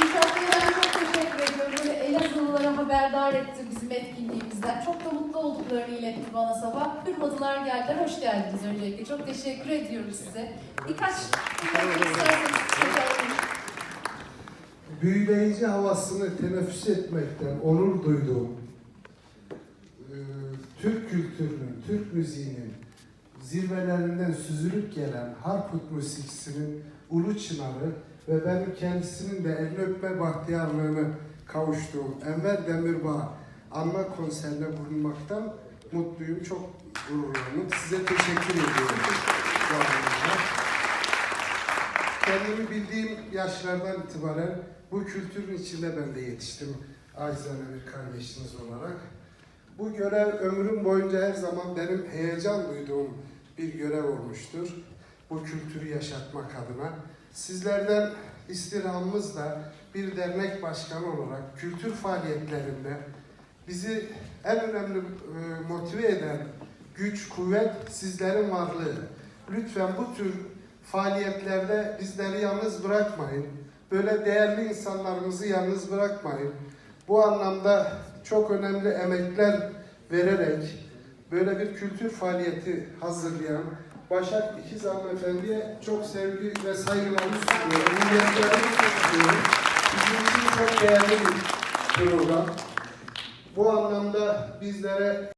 Ben çok teşekkür ediyorum. Böyle Elazığlılara haberdar etti bizim etkinliğimizden. Çok da mutlu olduklarını iletti bana sabah. Kırmadılar geldiler. Hoş geldiniz öncelikle. Çok teşekkür ediyoruz size. Birkaç büyüleyici havasını teneffüs etmekten onur duyduğum e, Türk kültürünün, Türk müziğinin zirvelerinden süzülüp gelen Harput musikisinin ulu çınarı ve benim kendisinin de elini öpme bahtiyarlığını kavuştuğum Enver Demirbağ anma konserine bulunmaktan mutluyum, çok gururlandım. Size teşekkür ediyorum. Kendimi bildiğim yaşlardan itibaren bu kültürün içinde ben de yetiştim. Acizane bir kardeşiniz olarak. Bu görev ömrüm boyunca her zaman benim heyecan duyduğum bir görev olmuştur. Bu kültürü yaşatmak adına. Sizlerden istirhamımız da bir dernek başkanı olarak kültür faaliyetlerinde bizi en önemli e, motive eden güç, kuvvet sizlerin varlığı. Lütfen bu tür faaliyetlerde bizleri yalnız bırakmayın. Böyle değerli insanlarımızı yalnız bırakmayın. Bu anlamda çok önemli emekler vererek böyle bir kültür faaliyeti hazırlayan Başak İkiz Hanımefendi'ye çok sevgi ve saygılarımı sunuyorum. Minnetlerimi sunuyorum. Bizim için çok değerli bir program. Bu anlamda bizlere